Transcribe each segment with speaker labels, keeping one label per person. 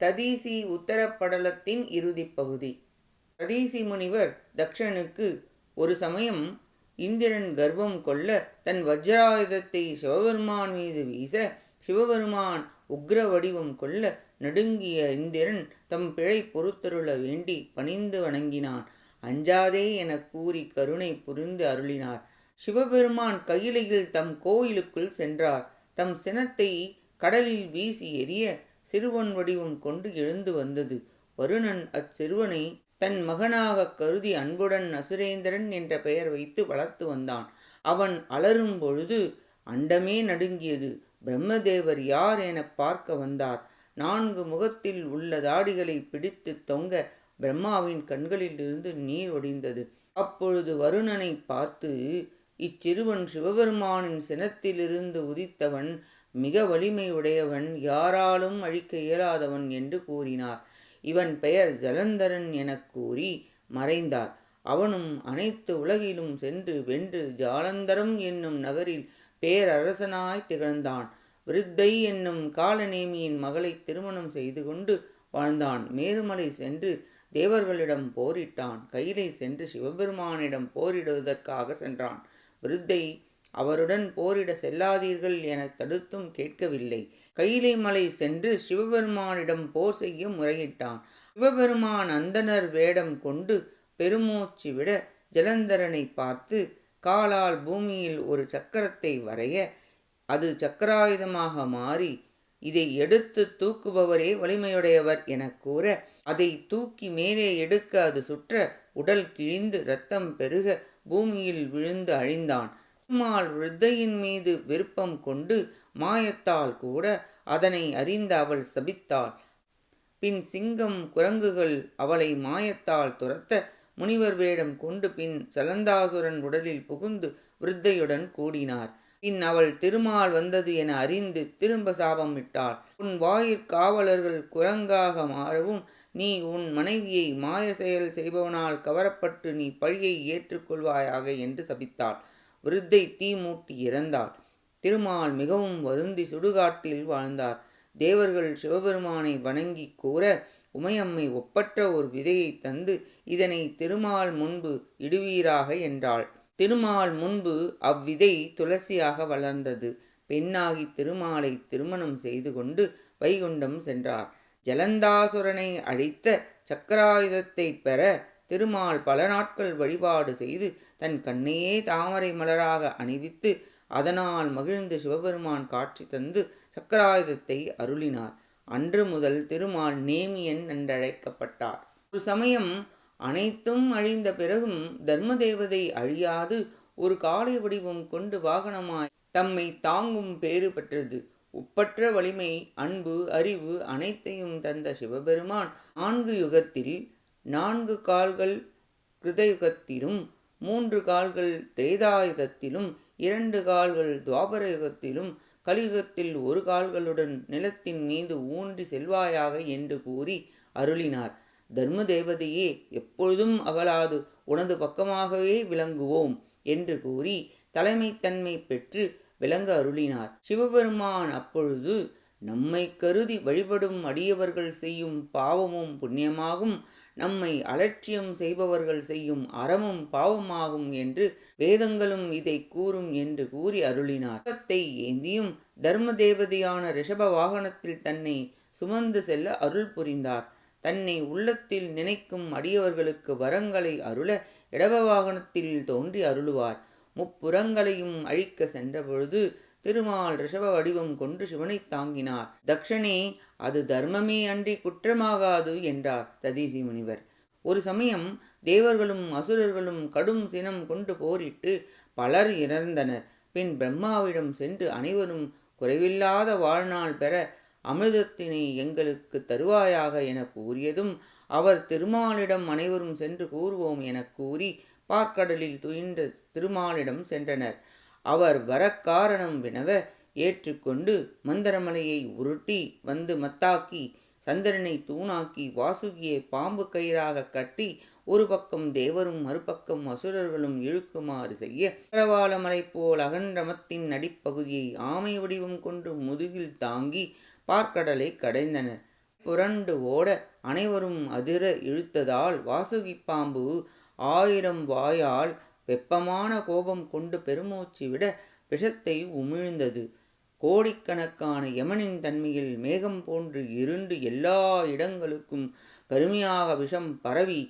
Speaker 1: ததீசி உத்தரப்படலத்தின் இறுதிப்பகுதி ததீசி முனிவர் தக்ஷனுக்கு ஒரு சமயம் இந்திரன் கர்வம் கொள்ள தன் வஜ்ராயுதத்தை சிவபெருமான் மீது வீச சிவபெருமான் உக்ர வடிவம் கொள்ள நடுங்கிய இந்திரன் தம் பிழை பொறுத்தருள வேண்டி பணிந்து வணங்கினான். அஞ்சாதே எனக் கூறி கருணை புரிந்து அருளினார். சிவபெருமான் கையிலையில் தம் கோயிலுக்குள் சென்றார். தம் சினத்தை கடலில் வீசி எறிய சிறுவன் வடிவம் கொண்டு எழுந்து வந்தது. வருணன் அச்சிறுவனை தன் மகனாகக் கருதி அன்புடன் அசுரேந்திரன் என்ற பெயர் வைத்து வளர்த்து வந்தான். அவன் அலறும் பொழுது அண்டமே நடுங்கியது. பிரம்மதேவர் யார் எனப் பார்க்க வந்தார். நான்கு முகத்தில் உள்ள தாடிகளை பிடித்து தொங்க பிரம்மாவின் கண்களிலிருந்து நீர் ஒடிந்தது அப்பொழுது வருணனை பார்த்து இச்சிறுவன் சிவபெருமானின் சினத்திலிருந்து உதித்தவன் மிக வலிமை உடையவன் யாராலும் அழிக்க இயலாதவன் என்று கூறினார். இவன் பெயர் ஜலந்தரன் எனக் கூறி மறைந்தார். அவனும் அனைத்து உலகிலும் சென்று வென்று ஜாலந்தரம் என்னும் நகரில் பேரரசனாய் திகழ்ந்தான். விருத்தை என்னும் காலநேமியின் மகளை திருமணம் செய்து கொண்டு வாழ்ந்தான். மேருமலை சென்று தேவர்களிடம் போரிட்டான். கையிலை சென்று சிவபெருமானிடம் போரிடுவதற்காக சென்றான். விருத்தை அவருடன் போரிட செல்லாதீர்கள் என தடுத்தும் கேட்கவில்லை. கையிலை மலை சென்று சிவபெருமானிடம் போர் செய்ய முறையிட்டான். சிவபெருமான் அந்தனர் வேடம் கொண்டு பெருமூச்சு விட ஜலந்தரனை பார்த்து காலால் பூமியில் ஒரு சக்கரத்தை வரைய அது சக்கராயுதமாக மாறி இதை எடுத்து தூக்குபவரே வலிமையுடையவர் என கூற அதை தூக்கி மேலே எடுக்க அது சுற்ற உடல் கிழிந்து இரத்தம் பெருக பூமியில் விழுந்து அழிந்தான். திருமால் விருத்தையின் மீது விருப்பம் கொண்டு மாயத்தால் கூட அதனை அறிந்த அவள் சபித்தாள். பின் சிங்கம் குரங்குகள் அவளை மாயத்தால் துரத்த முனிவர் வேடம் கொண்டு பின் சலந்தாசுரன் உடலில் புகுந்து விருத்தையுடன் கூடினார். பின் அவள் திருமால் வந்தது என அறிந்து திரும்ப சாபம் விட்டாள். உன் வாயிற்காவலர்கள் குரங்காக மாறவும் நீ உன் மனைவியை மாய செயல் செய்பவனால் கவரப்பட்டு நீ பழியை ஏற்றுக்கொள்வாயாக என்று சபித்தாள். விருத்தை தீ மூட்டி இறந்தாள் திருமால் மிகவும் வருந்தி சுடுகாட்டில் வாழ்ந்தார். தேவர்கள் சிவபெருமானை வணங்கி கூற உமையம்மை ஒப்பற்ற ஒரு விதையை தந்து இதனை திருமால் முன்பு இடுவீராக என்றாள். திருமால் முன்பு அவ்விதை துளசியாக வளர்ந்தது. பெண்ணாகி திருமாலை திருமணம் செய்து கொண்டு வைகுண்டம் சென்றார். ஜலந்தாசுரனை அழித்த சக்கராயுதத்தை பெற திருமால் பல நாட்கள் வழிபாடு செய்து தன் கண்ணையே தாமரை மலராக அணிவித்து அதனால் மகிழ்ந்து சிவபெருமான் காட்சி தந்து சக்கராயுதத்தை அருளினார். அன்று முதல் திருமால் நேமியன் என்றழைக்கப்பட்டார். ஒரு சமயம் அனைத்தும் அழிந்த பிறகும் தர்மதேவதை அழியாது ஒரு காளை வடிவம் கொண்டு வாகனமாய் தம்மை தாங்கும் பேறு பெற்றது. ஒப்பற்ற வலிமை அன்பு அறிவு அனைத்தையும் தந்த சிவபெருமான் நான்கு யுகத்தில் நான்கு கால்கள் கிருதயுகத்திலும் மூன்று கால்கள் திரேதாயுகத்திலும் இரண்டு கால்கள் துவாபர யுகத்திலும் கலியுகத்தில் ஒரு கால்களுடன் நிலத்தின் மீது ஊன்றி செல்வாயாக என்று கூறி அருளினார். தர்ம தேவதையே எப்பொழுதும் அகலாது உனது பக்கமாகவே விளங்குவோம் என்று கூறி தலைமைத்தன்மை பெற்று விளங்க அருளினார். சிவபெருமான் அப்பொழுது நம்மை கருதி வழிபடும் அடியவர்கள் செய்யும் பாவமும் புண்ணியமாகும். நம்மை அலட்சியம் செய்பவர்கள் செய்யும் அறமும் பாவமாகும் என்று வேதங்களும் இதை கூறும் என்று கூறி அருளினார். ரதத்தை ஏந்தியும் தர்ம தேவதையான ரிஷப வாகனத்தில் தன்னை சுமந்து செல்ல அருள் புரிந்தார். தன்னை உள்ளத்தில் நினைக்கும் அடியவர்களுக்கு வரங்களை அருள இடப வாகனத்தில் தோன்றி அருளுவார். முப்புறங்களையும் அழிக்க சென்றபொழுது திருமால் ரிஷப வடிவம் கொண்டு சிவனை தாங்கினார். தக்ஷனே அது தர்மமே அன்றி குற்றமாகாது என்றார் ததீசி முனிவர். ஒரு சமயம் தேவர்களும் அசுரர்களும் கடும் சினம் கொண்டு போரிட்டு பலர் இறந்தனர். பின் பிரம்மாவிடம் சென்று அனைவரும் குறைவில்லாத வாழ்நாள் பெற அமிர்தத்தினை எங்களுக்கு தருவாயாக என கூறியதும் அவர் திருமாலிடம் அனைவரும் சென்று கூறுவோம் என கூறி பார்க்கடலில் துயின்ற திருமாலிடம் சென்றனர். அவர் வரக்காரணம் வினவ ஏற்றுக்கொண்டு மந்தரமலையை உருட்டி வந்து மத்தாக்கி சந்திரனை தூணாக்கி வாசுகியை பாம்பு கயிறாக கட்டி ஒரு பக்கம் தேவரும் மறுபக்கம் அசுரர்களும் இழுக்குமாறு செய்ய மலை போல் அகன்றமத்தின் அடிப்பகுதியை ஆமை வடிவம் கொண்டு முதுகில் தாங்கி பார்க்கடலை கடைந்தனர் புரண்டு ஓட அனைவரும் அதிர இழுத்ததால் வாசுகி பாம்பு ஆயிரம் வாயால் வெப்பமான கோபம் கொண்டு பெருமூச்சு விட விஷத்தை உமிழ்ந்தது. கோடிக்கணக்கான யமனின் தன்மையில் மேகம் போன்று இருண்டு எல்லா இடங்களுக்கும் கருமையாக விஷம் பரவி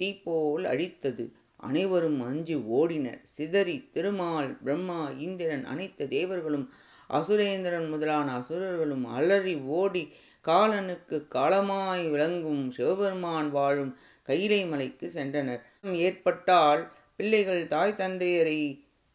Speaker 1: தீ போல் அழித்தது அனைவரும் அஞ்சு ஓடினர். சிதறி திருமால் பிரம்மா இந்திரன் அனைத்து தேவர்களும் அசுரேந்திரன் முதலான அசுரர்களும் அலறி ஓடி காலனுக்கு காலமாய் விளங்கும் சிவபெருமான் வாழும் கைலை மலைக்கு சென்றனர். ஏற்பட்டால் பிள்ளைகள் தாய் தந்தையரை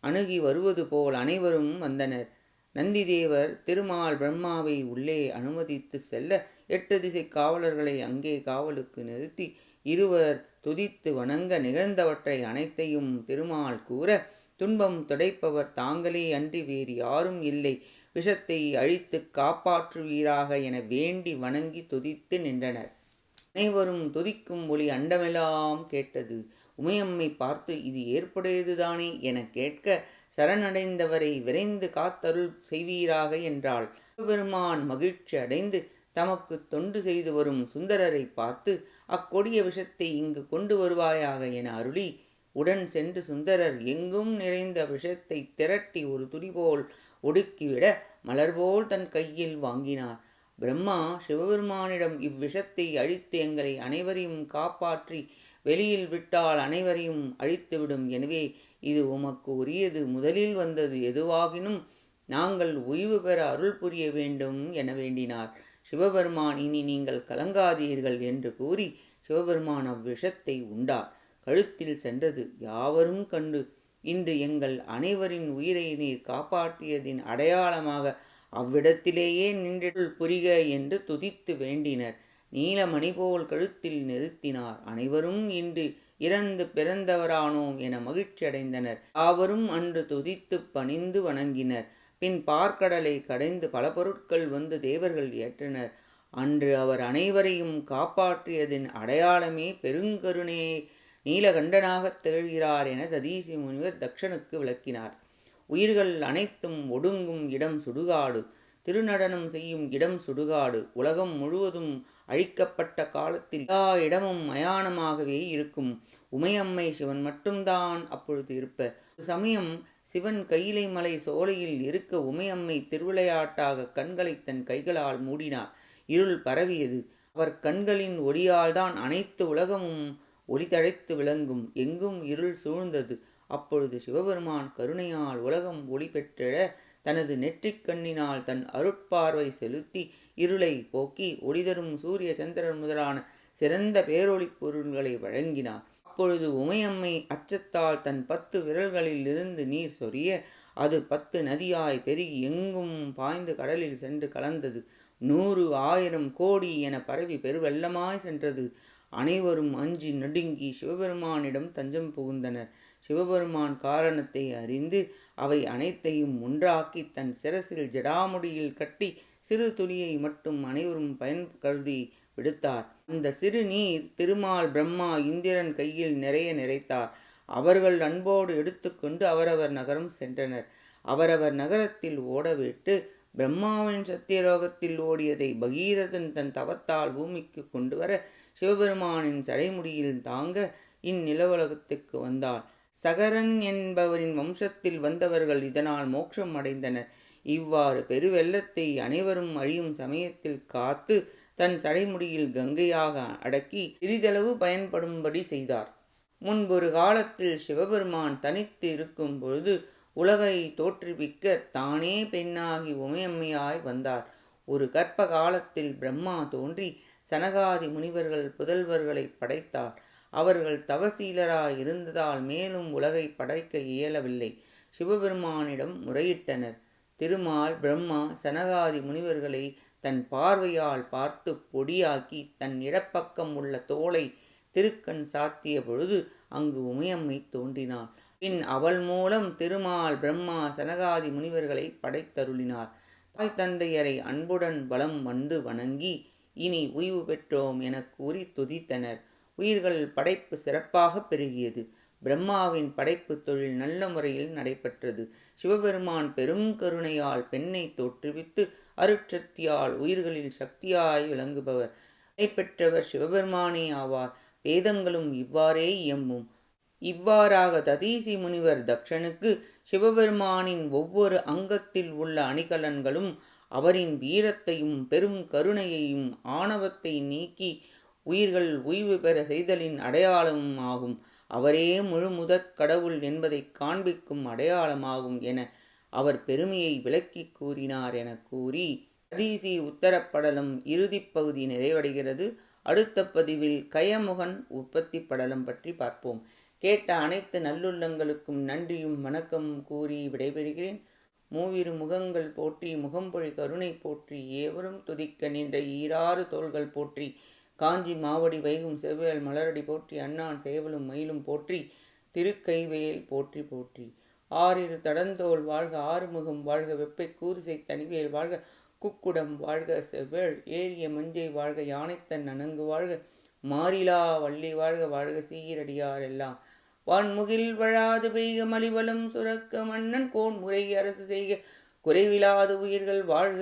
Speaker 1: அணுகி வருவது போல் அனைவரும் வந்தனர். நந்திதேவர் திருமால் பிரம்மாவை உள்ளே அனுமதித்து செல்ல எட்டு திசை காவலர்களை அங்கே காவலுக்கு நிறுத்தி இருவர் துதித்து வணங்க நிகழ்ந்தவற்றை அனைத்தையும் திருமால் கூற துன்பம் துடைப்பவர் தாங்களே அன்றி வேறு யாரும் இல்லை. விஷத்தை அழித்து காப்பாற்றுவீராக என வேண்டி வணங்கி துதித்து நின்றனர். அனைவரும் துதிக்கும் ஒளி அண்டமெல்லாம் கேட்டது. உமையம்மை பார்த்து இது ஏற்புடையதுதானே என கேட்க சரணடைந்தவரை விரைந்து காத்தருள் செய்வீராக என்றாள். பெருமான் மகிழ்ச்சி அடைந்து தமக்கு தொண்டு செய்து வரும் சுந்தரரை பார்த்து அக்கொடிய விஷத்தை இங்கு கொண்டு வருவாயாக என அருளி உடன் சென்று சுந்தரர் எங்கும் நிறைந்த விஷத்தை திரட்டி ஒரு துடிபோல் ஒடுக்கிவிட மலர்போல் தன் கையில் வாங்கினார். பிரம்மா சிவபெருமானிடம் இவ்விஷத்தை அழித்து எங்களை அனைவரையும் காப்பாற்றி வெளியில் விட்டால் அனைவரையும் அழித்துவிடும். எனவே இது உமக்கு உரியது. முதலில் வந்தது எதுவாகினும் நாங்கள் ஓய்வு பெற அருள் புரிய வேண்டும் என வேண்டினார். சிவபெருமான் இனி நீங்கள் கலங்காதீர்கள் என்று கூறி சிவபெருமான் அவ்விஷத்தை உண்டார். கழுத்தில் சென்றது. யாவரும் கண்டு இன்று எங்கள் அனைவரின் உயிரை நீர் காப்பாற்றியதின் அடையாளமாக அவ்விடத்திலேயே நின்றுள் புரிக என்று துதித்து வேண்டினர். நீலமணி போல் கழுத்தில் நிறுத்தினார். அனைவரும் இன்று இறந்து பிறந்தவரானோம் என மகிழ்ச்சி அடைந்தனர் யாவரும் அன்று துதித்து பணிந்து வணங்கினர். பின் பார்க்கடலை கடைந்து பல பொருட்கள் வந்து தேவர்கள் ஏற்றனர். அன்று அவர் அனைவரையும் காப்பாற்றியதின் அடையாளமே பெருங்கருணையே நீலகண்டனாகத் திகழ்கிறார் என ததீசி முனிவர் தக்ஷனுக்கு விளக்கினார். உயிர்கள் அனைத்தும் ஒடுங்கும் இடம் சுடுகாடு. திருநடனம் செய்யும் இடம் சுடுகாடு. உலகம் முழுவதும் அழிக்கப்பட்ட காலத்தில் எல்லா இடமும் மயானமாகவே இருக்கும். உமையம்மை சிவன் மட்டும்தான் அப்பொழுது இருப்ப சமயம் சிவன் கையிலை மலை சோலையில் இருக்க உமையம்மை திருவிளையாட்டாக கண்களை தன் கைகளால் மூடினார். இருள் பரவியது. அவர் கண்களின் ஒளியால்தான் அனைத்து உலகமும் ஒளிதழைத்து விளங்கும். எங்கும் இருள் சூழ்ந்தது. அப்பொழுது சிவபெருமான் கருணையால் உலகம் ஒளி பெற்றிட தனது நெற்றிக் கண்ணினால் தன் அருட்பார்வை செலுத்தி இருளை போக்கி ஒளிதரும் சூரிய சந்திரன் முதலான சிறந்த பேரொளி பொருள்களை வழங்கினார். அப்பொழுது உமையம்மை அச்சத்தால் தன் பத்து விரல்களில் இருந்து நீர் சொரிய அது பத்து நதியாய் பெருகி எங்கும் பாய்ந்து கடலில் சென்று கலந்தது. நூறு ஆயிரம் கோடி என பரவி பெருவெள்ளமாய் சென்றது. அனைவரும் அஞ்சி நடுங்கி சிவபெருமானிடம் தஞ்சம் புகுந்தனர். சிவபெருமான் காரணத்தை அறிந்து அவை அனைத்தையும் ஒன்றாக்கி தன் சிரசில் ஜடாமுடியில் கட்டி சிறு துளியை மட்டும் அனைவரும் பயன் கருதி விடுத்தார். அந்த சிறு நீர் திருமால் பிரம்மா இந்திரன் கையில் நிறைய நிறைத்தார். அவர்கள் அன்போடு எடுத்துக்கொண்டு அவரவர் நகரம் சென்றனர். அவரவர் நகரத்தில் ஓடவிட்டு பிரம்மாவின் சத்தியலோகத்தில் ஓடியதை பகீரதன் தன் தவத்தால் பூமிக்கு கொண்டு வர சிவபெருமானின் சடைமுடியில் தாங்க இந்நிலவுலகத்துக்கு வந்தாள். சகரன் என்பவரின் வம்சத்தில் வந்தவர்கள் இதனால் மோட்சம் அடைந்தனர். இவ்வாறு பெருவெள்ளத்தை அனைவரும் அழியும் சமயத்தில் காத்து தன் சடைமுடியில் கங்கையாக அடக்கி சிறிதளவு பயன்படும்படி செய்தார். முன்பொரு காலத்தில் சிவபெருமான் தனித்து இருக்கும் பொழுது உலகை தோற்றுவிக்க தானே பெண்ணாகி உமையம்மையாய் வந்தார். ஒரு கற்ப காலத்தில் பிரம்மா தோன்றி சனகாதி முனிவர்கள் புதல்வர்களை படைத்தார். அவர்கள் தவசீலராய் இருந்ததால் மேலும் உலகை படைக்க இயலவில்லை. சிவபெருமானிடம் முறையிட்டனர். திருமால் பிரம்மா சனகாதி முனிவர்களை தன் பார்வையால் பார்த்து பொடியாக்கி தன் இடப்பக்கம் உள்ள தோலை திருக்கண் சாத்திய பொழுது அங்கு உமையம்மை தோன்றினாள். பின் அவள் மூலம் திருமால் பிரம்மா சனகாதி முனிவர்களை படைத்தருளினார். தாய் தந்தையரை அன்புடன் பலம் வந்து வணங்கி இனி ஓய்வு பெற்றோம் என கூறி துதித்தனர். உயிர்கள் படைப்பு சிறப்பாக பெருகியது. பிரம்மாவின் படைப்பு தொழில் நல்ல முறையில் நடைபெற்றது. சிவபெருமான் பெரும் கருணையால் பெண்ணை தோற்றுவித்து அருட்சக்தியால் உயிர்களில் சக்தியாய் விளங்குபவர். பெற்றவர் சிவபெருமானே ஆவார். வேதங்களும் இவ்வாறே இயம்பும். இவ்வாறாக ததீசி முனிவர் தக்ஷனுக்கு சிவபெருமானின் ஒவ்வொரு அங்கத்தில் உள்ள அணிகலன்களும் அவரின் வீரத்தையும் பெரும் கருணையையும் ஆணவத்தை நீக்கி உயிர்கள் ஓய்வு பெற செய்தலின் அடையாளமும் ஆகும். அவரே முழு முதற் கடவுள் என்பதை காண்பிக்கும் அடையாளமாகும் என அவர் பெருமையை விளக்கி கூறினார் என கூறி கதீசி உத்தரப்படலம் இறுதிப் பகுதி நிறைவடைகிறது. அடுத்த பதிவில் கயமுகன் உற்பத்தி படலம் பற்றி பார்ப்போம். கேட்ட அனைத்து நல்லுள்ளங்களுக்கும் நன்றியும் வணக்கமும் கூறி விடைபெறுகிறேன். மூவிரு முகங்கள் போற்றி முகம்பொழி கருணை போற்றி ஏவரும் துதிக்க நின்ற ஈராறு தோள்கள் போற்றி காஞ்சி மாவடி வைகும் செவ்வேல் மலரடி போற்றி அண்ணான் சேவலும் மயிலும் போற்றி திருக்கைவேல் போற்றி போற்றி. ஆறிரு தடந்தோல் வாழ்க ஆறுமுகம் வாழ்க வெப்பை கூறுசை தனிவேல் வாழ்க குக்குடம் வாழ்க செவ்வேள் ஏரிய மஞ்சை வாழ்க யானைத்தன் அணங்கு வாழ்க மாறிலா வள்ளி வாழ்க வாழ்க சீரடியார் எல்லாம். வான்முகில் வழாது பெய்க மலிவலம் சுரக்க மன்னன் கோன் முறை அரசு செய்க குறைவிலாது உயிர்கள் வாழ்க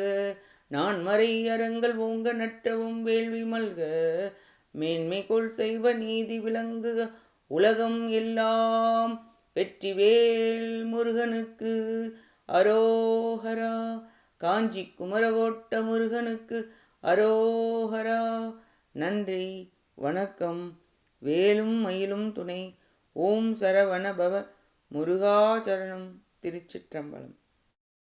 Speaker 1: நான் மறை அரங்கள் ஓங்க நற்றவும் வேள்வி மல்க மேன்மை கொள் செய்வ நீதி விளங்குக உலகம் எல்லாம் வெற்றிவேல் முருகனுக்கு. அரோஹரா காஞ்சி குமரகோட்ட முருகனுக்கு. அரோஹரா நன்றி வணக்கம். வேலும் மயிலும் துணை. ஓம் சரவண பவ முருகாச்சரணம் திருச்சிற்றம்பலம்.